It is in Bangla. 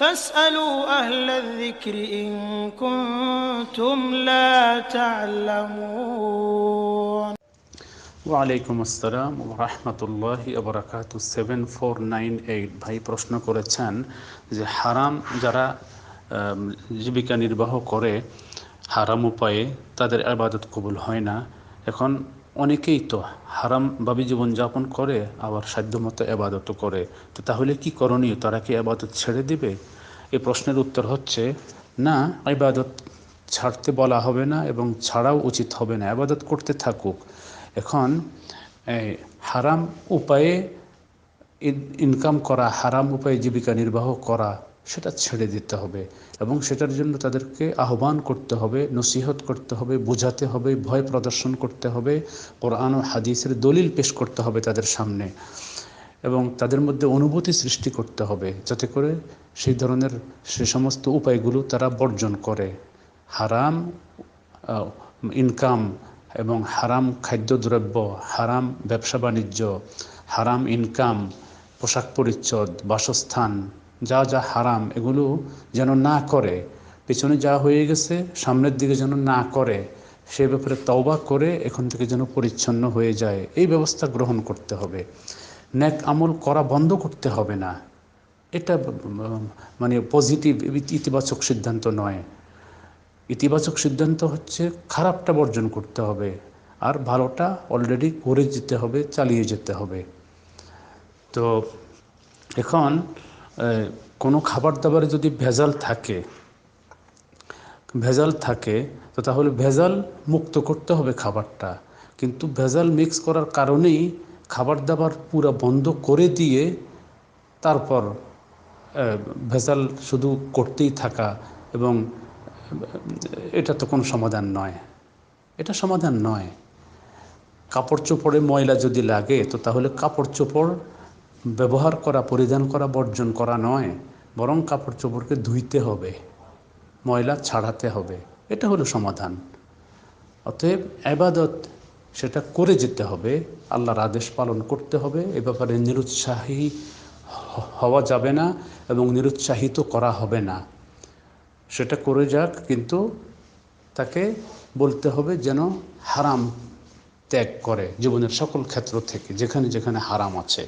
فاسألوا أهل الذكر إن كنتم لا تعلمون ওয়ালাইকুম আসসালাম রহমতুল্লাহ আবরাকাত সেভেন ফোর নাইন এইট ভাই প্রশ্ন করেছেন যে হারাম যারা আম, জীবিকা নির্বাহ করে হারাম উপায়ে তাদের আবাদত কবুল হয় না এখন অনেকেই তো হারামভাবে জীবনযাপন করে, আবার সাধ্যমতো আবাদতও করে। তো তাহলে কি করণীয়? তারা কি আবাদত ছেড়ে দিবে? এ প্রশ্নের উত্তর হচ্ছে, না ইবাদত ছাড়তে বলা হবে না এবং ছাড়াও উচিত হবে না। আবাদত করতে থাকুক। এখন হারাম উপায়ে ইনকাম করা, হারাম উপায়ে জীবিকা নির্বাহ করা সেটা ছেড়ে দিতে হবে এবং সেটার জন্য তাদেরকে আহ্বান করতে হবে, নসিহত করতে হবে, বোঝাতে হবে, ভয় প্রদর্শন করতে হবে, কোরআন ও হাদিসের দলিল পেশ করতে হবে তাদের সামনে এবং তাদের মধ্যে অনুভূতি সৃষ্টি করতে হবে যাতে করে সেই ধরনের সে সমস্ত উপায়গুলো তারা বর্জন করে। হারাম ইনকাম এবং হারাম খাদ্যদ্রব্য, হারাম ব্যবসা বাণিজ্য, হারাম ইনকাম, পোশাক পরিচ্ছদ, বাসস্থান যা যা হারাম, এগুলো যেন না করে। পেছনে যা হয়ে গেছে, সামনের দিকে যেন না করে, সে ব্যাপারে তওবা করে এখান থেকে যেন পরিচ্ছন্ন হয়ে যায়। এই ব্যবস্থা গ্রহণ করতে হবে। ন্যাক আমল করা বন্ধ করতে হবে না। এটা মানে পজিটিভ ইতিবাচক সিদ্ধান্ত নয়। ইতিবাচক সিদ্ধান্ত হচ্ছে খারাপটা বর্জন করতে হবে। আর ভালোটা অলরেডি করে যেতে হবে, চালিয়ে যেতে হবে। তো এখন কোনো খাবার দাবারে যদি ভেজাল থাকে ভেজাল থাকে, তো তাহলে ভেজাল মুক্ত করতে হবে খাবারটা। কিন্তু ভেজাল মিক্স করার কারণেই খাবার দাবার পুরা বন্ধ করে দিয়ে তারপর ভেজাল শুধু করতেই থাকা এবং এটা তো কোনো সমাধান নয়। এটা সমাধান নয়। কাপড় চোপড়ে ময়লা যদি লাগে, তো তাহলে কাপড় চোপড় ব্যবহার করা, পরিধান করা, বর্জন করা নয়। বরং কাপড় চোপড়কে ধুইতে হবে, ময়লা ছাড়াতে হবে। এটা হলো সমাধান। অতএব আবাদত সেটা করে যেতে হবে, আল্লাহর আদেশ পালন করতে হবে। এ ব্যাপারে নিরুৎসাহী হওয়া যাবে না এবং নিরুৎসাহিত করা হবে না। সেটা করে যাক, কিন্তু তাকে বলতে হবে যেন হারাম ত্যাগ করে জীবনের সকল ক্ষেত্র থেকে, যেখানে যেখানে হারাম আছে।